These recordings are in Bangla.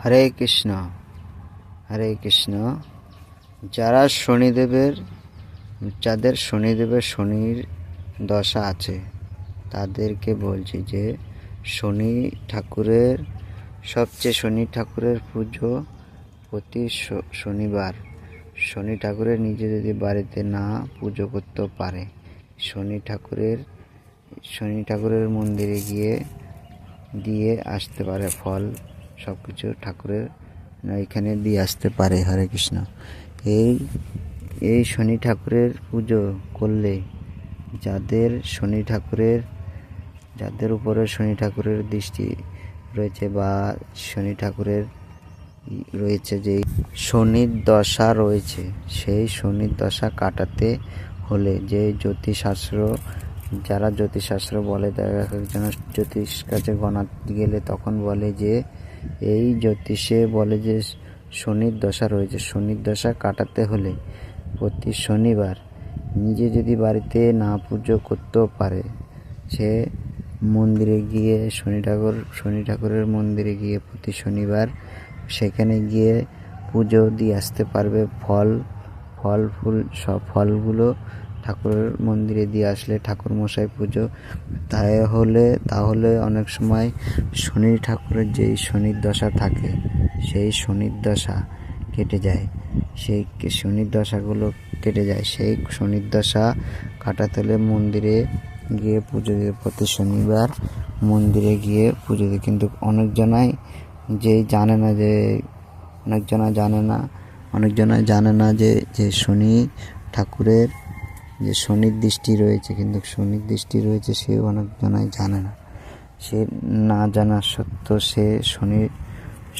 হরে কৃষ্ণ হরে কৃষ্ণ। যারা শনিদেবের, যাদের শনিদেবের শনির দশা আছে, তাদেরকে বলছি যে শনি ঠাকুরের, সবচেয়ে শনি ঠাকুরের পুজো প্রতি শনিবার। শনি ঠাকুরের নিজে যদি বাড়িতে না পুজো করতে পারে, শনি ঠাকুরের শনি ঠাকুরের মন্দিরে গিয়ে, দিয়ে আসতে পারে ফল। সব কিছু ঠাকুরের এখানে দিয়ে আসতে পারে হরে কৃষ্ণ। এই এই শনি ঠাকুরের পুজো করলে যাদের শনি ঠাকুরের, যাদের উপরে শনি ঠাকুরের দৃষ্টি রয়েছে বা শনি ঠাকুরের রয়েছে যে শনির দশা রয়েছে, সেই শনির দশা কাটাতে হলে যে জ্যোতিষশাস্ত্র, যারা জ্যোতিষশাস্ত্র বলে তারা এক একজন জ্যোতিষ কাছে গণাতে গেলে তখন বলে যে এই জ্যোতিষে বলে যে শনির দশা রয়েছে। শনির দশা কাটাতে হলে প্রতি শনিবার নিজে যদি বাড়িতে না পুজো করতেও পারে, সে মন্দিরে গিয়ে শনি ঠাকুর, শনি ঠাকুরের মন্দিরে গিয়ে প্রতি শনিবার সেখানে গিয়ে পুজো দিয়ে আসতে পারবে। ফল ফল, ফুল, সব ফলগুলো ঠাকুরের মন্দিরে দিয়ে আসলে ঠাকুর মশাই পুজো তাই হলে, তাহলে অনেক সময় শনি ঠাকুরের যেই শনির দশা থাকে, সেই শনির দশা কেটে যায়। সেই শনির দশাগুলো কেটে যায়। সেই শনির দশা কাটাতে হলে মন্দিরে গিয়ে পুজো দিয়ে প্রতি শনিবার মন্দিরে গিয়ে পুজো দিয়ে কিন্তু অনেকজনাই যেই জানে না যে অনেকজনা জানে না অনেকজনা জানে না যে যে শনি ঠাকুরের যে শনির দৃষ্টি রয়েছে, কিন্তু শনির দৃষ্টি রয়েছে সে অনেকজনাই জানে না। সে না জানা সত্ত্বেও সে শনির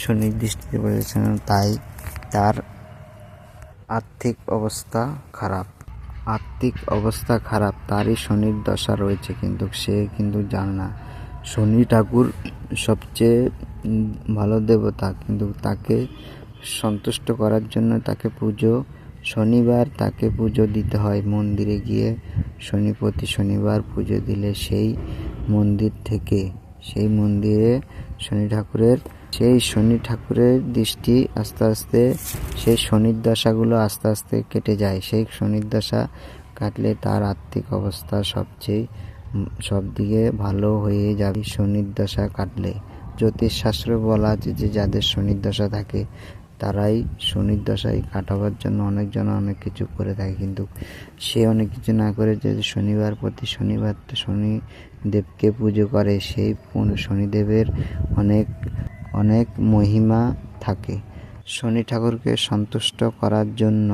শনির দৃষ্টিতে পড়েছে তাই তার আর্থিক অবস্থা খারাপ। আর্থিক অবস্থা খারাপ, তারই শনির দশা রয়েছে, কিন্তু সে কিন্তু জানে না। শনি ঠাকুর সবচেয়ে ভালো দেবতা, কিন্তু তাকে সন্তুষ্ট করার জন্য তাকে পুজো শনিবার তাকে পুজো দিতে হয়। মন্দিরে গিয়ে শনি প্রতি শনিবার পুজো দিলে সেই মন্দির থেকে, সেই মন্দিরে শনি ঠাকুরের, সেই শনি ঠাকুরের দৃষ্টি আস্তে আস্তে, সেই শনির দশাগুলো আস্তে আস্তে কেটে যায়। সেই শনির দশা কাটলে তার আর্থিক অবস্থা সবচেয়ে সব দিকে ভালো হয়ে যাবে। শনির দশা কাটলে, জ্যোতিষশাস্ত্রে বলা আছে যে যাদের শনির দশা থাকে তারাই শনির দশায় কাটাবার জন্য অনেকজন অনেক কিছু করে থাকে। কিন্তু সে অনেক কিছু না করে যদি শনিবার প্রতি শনিবার তো শনিদেবকে পুজো করে, সেই শনিদেবের অনেক অনেক মহিমা থাকে। শনি ঠাকুরকে সন্তুষ্ট করার জন্য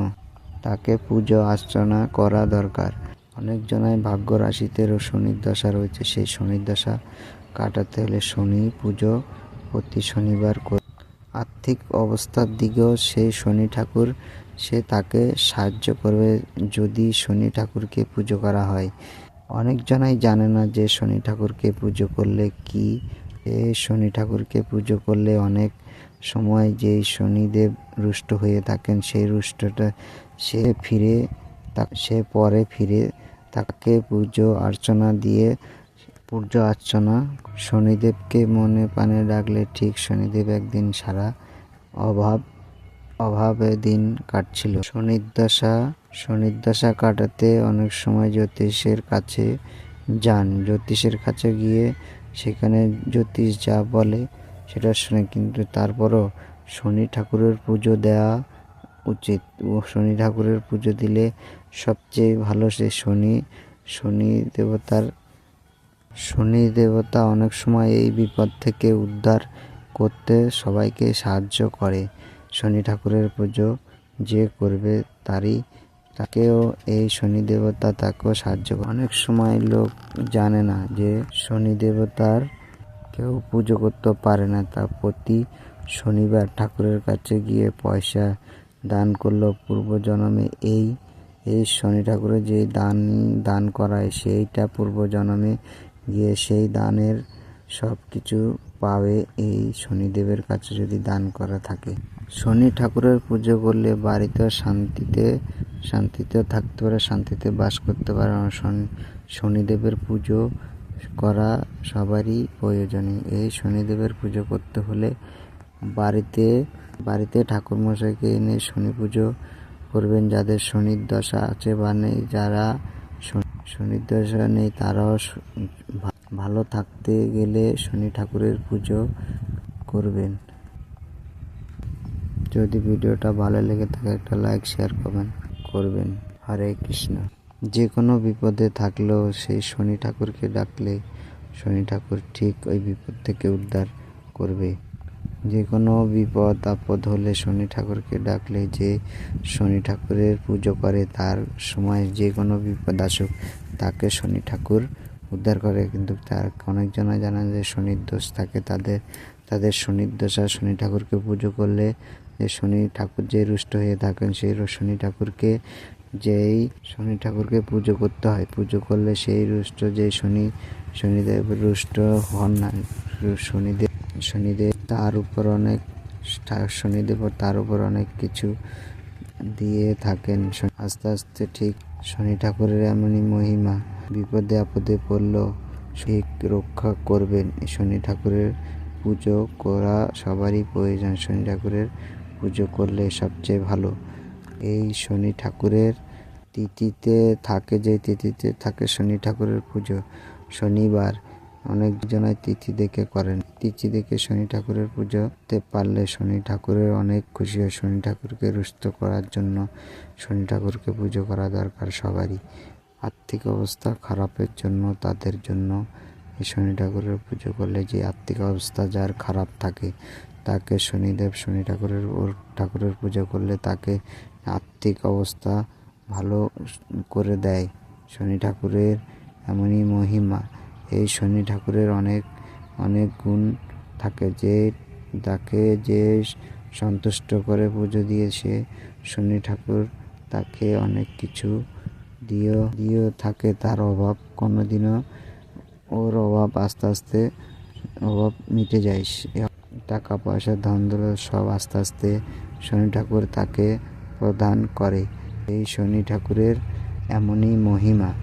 তাকে পুজো অর্চনা করা দরকার। অনেকজনাই ভাগ্য রাশিতেও শনির দশা রয়েছে। সেই শনির দশা কাটাতে হলে শনি পুজো প্রতি শনিবার করে আর্থিক অবস্থার দিকেও সেই শনি ঠাকুর, সে তাকে সাহায্য করবে যদি শনি ঠাকুরকে পুজো করা হয়। অনেকজনাই জানে না যে শনি ঠাকুরকে পুজো করলে কি। এই শনি ঠাকুরকে পুজো করলে অনেক সময় যেই শনিদেব রুষ্ট হয়ে থাকেন, সেই রুষ্টটা সে ফিরে সে পরে ফিরে তাকে পুজো অর্চনা দিয়ে পূজা অর্চনা। শনিদেবকে মনে প্রাণে ডাকলে ঠিক শনিদেব একদিন সারা অভাব, অভাবে দিন কাটছিল। শনিদশা শনিদশা কাটাতে অনেক সময় জ্যোতিষের কাছে যান। জ্যোতিষের কাছে গিয়ে সেখানে জ্যোতিষ যা বলে সেটা শুনে কিন্তু তারপরও শনি ঠাকুরের পুজো দেওয়া উচিত। ও শনি ঠাকুরের পুজো দিলে সবচেয়ে ভালো সে শনি শনি দেবতার শনি দেবতা অনেক সময় এই বিপদ থেকে উদ্ধার করতে সবাইকে সাহায্য করে। শনি ঠাকুরের পুজো যে করবে তারই, তাকেও এই শনি দেবতা তাকেও সাহায্য করে। অনেক সময় লোক জানে না যে শনি দেবতার কেউ পুজো করতে পারে না। তা প্রতি শনিবার ঠাকুরের কাছে গিয়ে পয়সা দান করল পূর্বজন্মে। এই এই শনি ঠাকুরের যে দান দান করায়, সেইটা পূর্বজন্মে গিয়ে সেই দানের সব কিছু পাবে। এই শনিদেবের কাছে যদি দান করা থাকে। শনি ঠাকুরের পুজো করলে বাড়িতে শান্তিতে শান্তিতে থাকতে পারে, শান্তিতে বাস করতে পারে। শনি, শনিদেবের পুজো করা সবারই প্রয়োজনীয়। এই শনিদেবের পুজো করতে হলে বাড়িতে বাড়িতে ঠাকুরমশাইকে এনে শনি পুজো করবেন। যাদের শনির দশা আছে বা নেই, যারা শ- শনির দশা নেই তারাও ভালো থাকতে গেলে শনি ঠাকুরের পুজো করবেন। যদি ভিডিওটা ভালো লেগে থাকে, একটা লাইক শেয়ার করবেন করবেন। হরে কৃষ্ণ। যে কোনো বিপদে থাকলেও সেই শনি ঠাকুরকে ডাকলে শনি ঠাকুর ঠিক ওই বিপদ থেকে উদ্ধার করবে। যে কোনো বিপদ, আপদ হলে শনি ঠাকুরকে ডাকলে যে শনি ঠাকুরের পুজো করে, তার সময় যে কোনো বিপদ আসুক, তাকে শনি ঠাকুর উদ্ধার করে। কিন্তু তার অনেকজনা জানা যে শনির দোষ থাকে, তাদের তাদের শনির দশা শনি ঠাকুরকে পুজো করলে যে শনি ঠাকুর যে রুষ্ট হয়ে থাকেন, সেই শনি ঠাকুরকে, যেই শনি ঠাকুরকে পুজো করতে হয়, পুজো করলে সেই রুষ্ট যে শনি, শনিদেব রুষ্ট হন না, শনিদেব শনিদেব তার উপর অনেক শনিদেব তার উপর অনেক কিছু দিয়ে থাকেন। আস্তে আস্তে ঠিক শনি ঠাকুরের এমনই মহিমা, বিপদে আপদে পড়লেও ঠিক রক্ষা করবেন। শনি ঠাকুরের পুজো করা সবারই প্রয়োজন, শনি ঠাকুরের পুজো করলে সবচেয়ে ভালো। এই শনি ঠাকুরের তিথিতে থাকে, যে তিথিতে থাকে শনি ঠাকুরের পুজো, শনিবার অনেকজনাই তিথি দেখে করেন। তিথি দেখে শনি ঠাকুরের পুজোতে পারলে শনি ঠাকুরের অনেক খুশি হয়। শনি ঠাকুরকে রুষ্ট করার জন্য শনি ঠাকুরকে পুজো করা দরকার সবারই। আর্থিক অবস্থা খারাপের জন্য তাদের জন্য এই শনি ঠাকুরের পুজো করলে যে আর্থিক অবস্থা যার খারাপ থাকে, তাকে শনিদেব শনি ঠাকুরের ওর ঠাকুরের পুজো করলে তাকে আর্থিক অবস্থা ভালো করে দেয়। শনি ঠাকুরের এমনই মহিমা। এই শনি ঠাকুরের অনেক অনেক গুণ থাকে যে, তাকে যে সন্তুষ্ট করে পুজো দিয়ে সে শনি ঠাকুর তাকে অনেক কিছু দিয়েও দিয়েও থাকে। তার অভাব কোনোদিনও, ওর অভাব আস্তে আস্তে, অভাব মিটে যায়। টাকা পয়সা, ধন সব আস্তে আস্তে শনি ঠাকুর তাকে প্রদান করে। এই শনি ঠাকুরের এমনই মহিমা।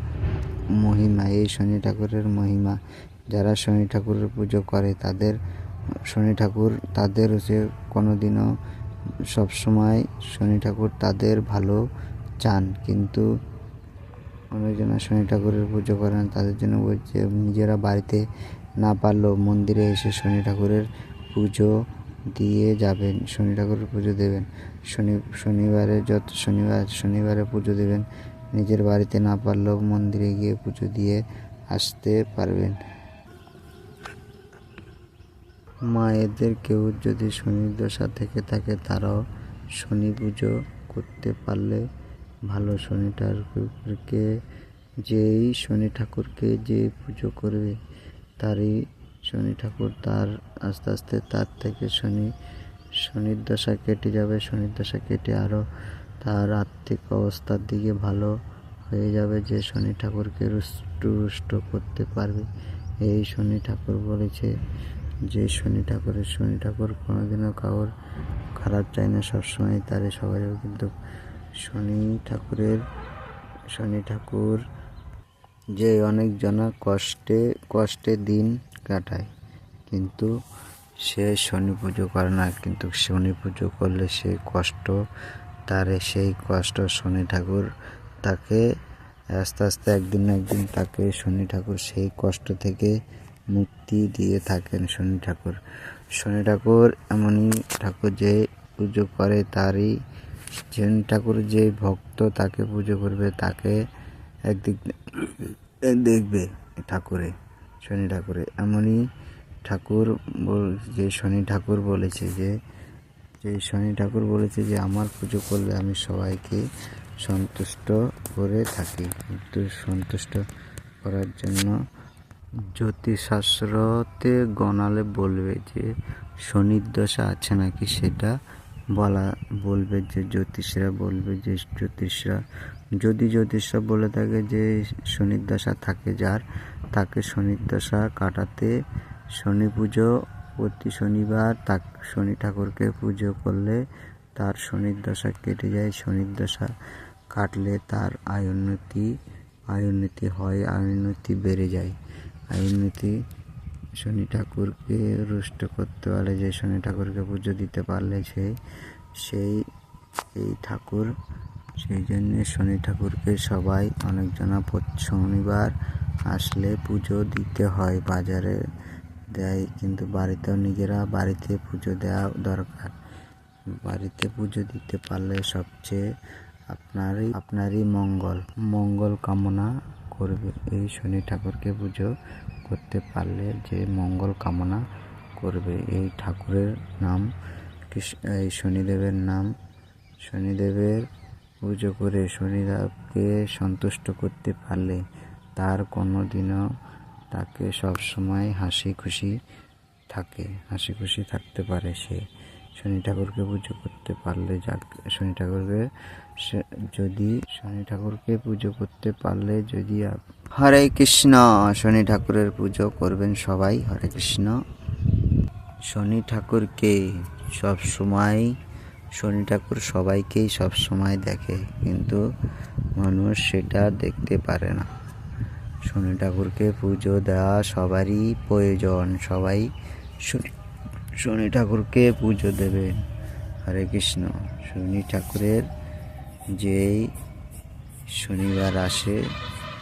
মহিমা, এই শনি ঠাকুরের মহিমা। যারা শনি ঠাকুরের পুজো করে, তাদের, শনি ঠাকুর তাদের হচ্ছে কোনোদিনও সবসময় শনি ঠাকুর তাদের ভালো চান। কিন্তু অনেকজনা শনি ঠাকুরের পুজো করে না, তাদের জন্য বলছে নিজেরা বাড়িতে না পারলেও মন্দিরে এসে শনি ঠাকুরের পুজো দিয়ে যাবেন, শনি ঠাকুরের পুজো দেবেন। শনি, শনিবারে যত, শনিবার, শনিবারে পুজো দেবেন নিজের বাড়িতে না পারলেও মন্দিরে গিয়ে পুজো দিয়ে আসতে পারবেন। মায়েদের কেউ যদি শনির দশা থেকে থাকে, তারাও শনি পুজো করতে পারলে ভালো। শনি ঠাকুরকে, যেই শনি ঠাকুরকে যে পুজো করবে, তারই শনি ঠাকুর তার আস্তে আস্তে তার থেকে শনি, শনির দশা কেটে যাবে, শনির দশা কেটে আরও তার আর্থিক অবস্থার দিকে ভালো হয়ে যাবে, যে শনি ঠাকুরকে রুষ্ট করতে পারবে। এই শনি ঠাকুর বলেছে যে, শনি ঠাকুরের, শনি ঠাকুর কোনোদিনও কাউর খারাপ চায় না, সবসময় তারে সবাই কিন্তু শনি ঠাকুরের, শনি ঠাকুর যে অনেক জনা কষ্টে কষ্টে দিন কাটায়, কিন্তু সে শনি পুজো করে না, কিন্তু শনি পুজো করলে সে কষ্ট তারে সেই কষ্ট শনি ঠাকুর তাকে আস্তে আস্তে একদিন না একদিন তাকে শনি ঠাকুর সেই কষ্ট থেকে মুক্তি দিয়ে থাকেন শনি ঠাকুর। শনি ঠাকুর এমনই ঠাকুর যে পুজো করে তারই শনি ঠাকুর যে ভক্ত তাকে পুজো করবে তাকে একদিক দেখবে ঠাকুরে, শনি ঠাকুরে। এমনই ঠাকুর যে শনি ঠাকুর বলেছে যে যে শনি ঠাকুর বলেছে যে, আমার পুজো করলে আমি সবাইকে সন্তুষ্ট করে থাকি। কিন্তু সন্তুষ্ট করার জন্য জ্যোতিষশাস্ত্রতে গণালে বলবে যে, শনির দশা আছে নাকি? সেটা বলা, বলবে যে, জ্যোতিষরা বলবে যে, জ্যোতিষরা, যদি জ্যোতিষরা বলে থাকে যে, শনির দশা থাকে যার, তাকে শনির দশা কাটাতে শনি পুজো প্রতি শনিবার তাক, শনি ঠাকুরকে পুজো করলে তার শনির দশা কেটে যায়। শনির দশা কাটলে তার আয় উন্নতি আয় হয় আয় উন্নতি বেড়ে যায়। আয় উন্নতি শনি ঠাকুরকে রুষ্ট করতে পারলে, যে শনি ঠাকুরকে পুজো দিতে পারলে সে, সেই, এই ঠাকুর, সেই জন্যে শনি ঠাকুরকে সবাই অনেকজনা শনিবার আসলে পুজো দিতে হয় বাজারে। দেয়, কিন্তু বাড়িতেও নিজেরা বাড়িতে পুজো দেওয়া দরকার। বাড়িতে পুজো দিতে পারলে সবচেয়ে আপনারই আপনারই মঙ্গল। মঙ্গল কামনা করবে। এই শনি ঠাকুরকে পুজো করতে পারলে যে মঙ্গল কামনা করবে, এই ঠাকুরের নাম এই শনিদেবের নাম। শনিদেবের পুজো করে শনিদেবকে সন্তুষ্ট করতে পারলে তার কোনো দিনও তাকে সবসময় হাসি খুশি থাকে, হাসি খুশি থাকতে পারে সে। শনি ঠাকুরকে পুজো করতে পারলে শনি ঠাকুরকে যদি শনি ঠাকুরকে পুজো করতে পারলে যদি হরে কৃষ্ণ, শনি ঠাকুরের পুজো করবেন সবাই, হরে কৃষ্ণ। শনি ঠাকুরকে সব সময়, শনি ঠাকুর সবাইকেই সব সময় দেখে, কিন্তু মানুষ সেটা দেখতে পারে না। শনি ঠাকুরকে পুজো দেওয়া সবারই প্রয়োজন, সবাই শনি- ঠাকুরকে পুজো দেবেন হরে কৃষ্ণ। শনি ঠাকুরের যেই শনিবার আসে,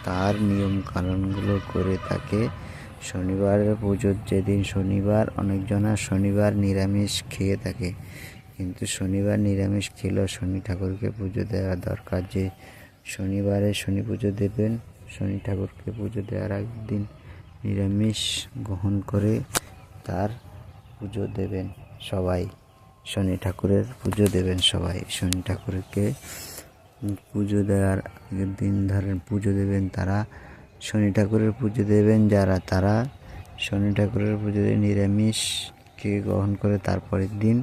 তার নিয়ম কানুনগুলো করে থাকে। শনিবারের পুজোর যেদিন শনিবার, অনেকজনা শনিবার নিরামিষ খেয়ে থাকে। কিন্তু শনিবার নিরামিষ খেলেও শনি ঠাকুরকে পুজো দেওয়া দরকার। যে শনিবারে শনি পুজো দেবেন শনি ঠাকুরকে পুজো দেওয়ার আগের দিন নিরামিষ গ্রহণ করে তার পুজো দেবেন সবাই। শনি ঠাকুরের পুজো দেবেন সবাই। শনি ঠাকুরকে পুজো দেওয়ার আগের দিন ধরেন পুজো দেবেন তারা। শনি ঠাকুরের পুজো দেবেন যারা তারা। শনি ঠাকুরের পুজো দিয়ে নিরামিষকে গ্রহণ করে তারপরের দিন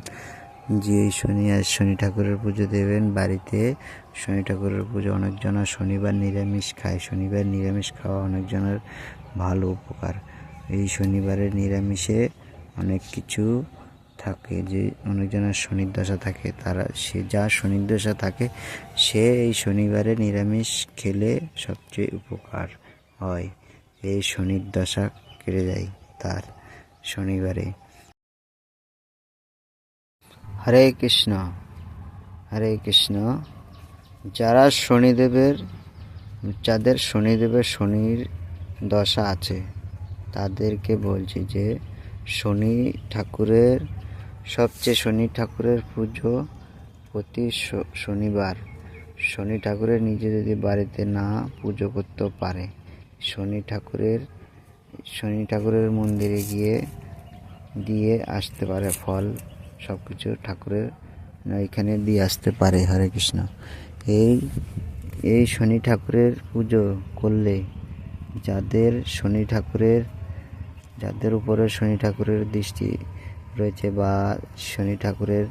যে শনি আর শনি ঠাকুরের পুজো দেবেন বাড়িতে। শনি ঠাকুরের পুজো অনেকজনা শনিবার নিরামিষ খায়। শনিবার নিরামিষ খাওয়া অনেকজনের ভালো উপকার। এই শনিবারে নিরামিষে অনেক কিছু থাকে যে অনেকজনের শনির দশা থাকে। তারা সে যা শনির দশা থাকে, সে এই শনিবারে নিরামিষ খেলে সবচেয়ে উপকার হয়। এই শনির দশা কেটে যায় তার শনিবারে। হরে কৃষ্ণ হরে কৃষ্ণ। যারা শনিদেবের, যাদের শনিদেবের শনির দশা আছে, তাদেরকে বলছি যে শনি ঠাকুরের, সবচেয়ে শনি ঠাকুরের পুজো প্রতি শনিবার। শনি ঠাকুরের নিজে যদি বাড়িতে না পুজো করতে পারে, শনি ঠাকুরের শনি ঠাকুরের মন্দিরে গিয়ে, দিয়ে আসতে পারে ফল। সব কিছু ঠাকুরের এখানে দিয়ে আসতে পারে হরে কৃষ্ণ। এই এই শনি ঠাকুরের পুজো করলে যাদের শনি ঠাকুরের, যাদের উপরে শনি ঠাকুরের দৃষ্টি রয়েছে বা শনি ঠাকুরের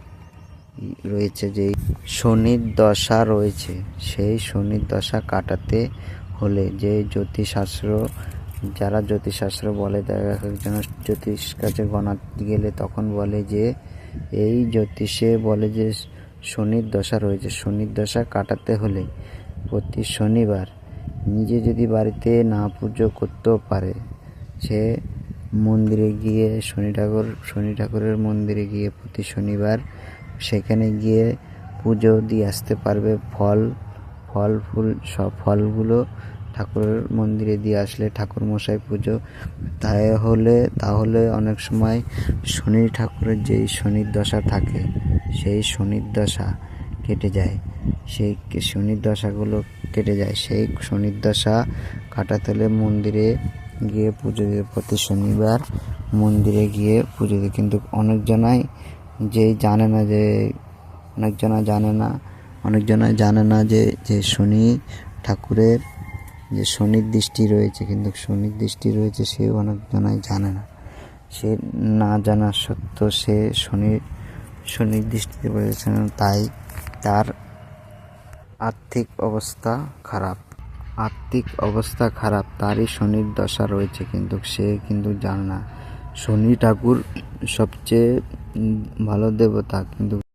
রয়েছে যেই শনির দশা রয়েছে, সেই শনির দশা কাটাতে হলে যে জ্যোতিষশাস্ত্র, যারা জ্যোতিষশাস্ত্র বলে তারা একজন জ্যোতিষ কাছে গণাতে গেলে তখন বলে যে এই জ্যোতিষে বলে যে শনির দশা রয়েছে। শনির দশা কাটাতে হলে প্রতি শনিবার নিজে যদি বাড়িতে না পুজো করতেও পারে, সে মন্দিরে গিয়ে শনি ঠাকুর, শনি ঠাকুরের মন্দিরে গিয়ে প্রতি শনিবার সেখানে গিয়ে পুজো দিয়ে আসতে পারবে। ফল ফল, ফুল, সব ফলগুলো ঠাকুরের মন্দিরে দিয়ে আসলে ঠাকুর মশাই পুজো। তাই হলে, তাহলে অনেক সময় শনি ঠাকুরের যেই শনির দশা থাকে, সেই শনির দশা কেটে যায়। সেই শনির দশাগুলো কেটে যায়। সেই শনির দশা কাটাতে হলে মন্দিরে গিয়ে পুজো দিয়ে প্রতি শনিবার মন্দিরে গিয়ে পুজো দিয়ে কিন্তু অনেকজনাই যেই জানে না যে অনেকজনা জানে না অনেকজনা জানে না যে যে শনি ঠাকুরের যে শনির দৃষ্টি রয়েছে, কিন্তু শনির দৃষ্টি রয়েছে সেও অনেকজনাই জানে না। সে না জানা সত্ত্বেও সে শনির শনির দৃষ্টিতে পড়েছে তাই তার আর্থিক অবস্থা খারাপ। আর্থিক অবস্থা খারাপ, তারই শনির দশা রয়েছে, কিন্তু সে কিন্তু জানে না। শনি ঠাকুর সবচেয়ে ভালো দেবতা, কিন্তু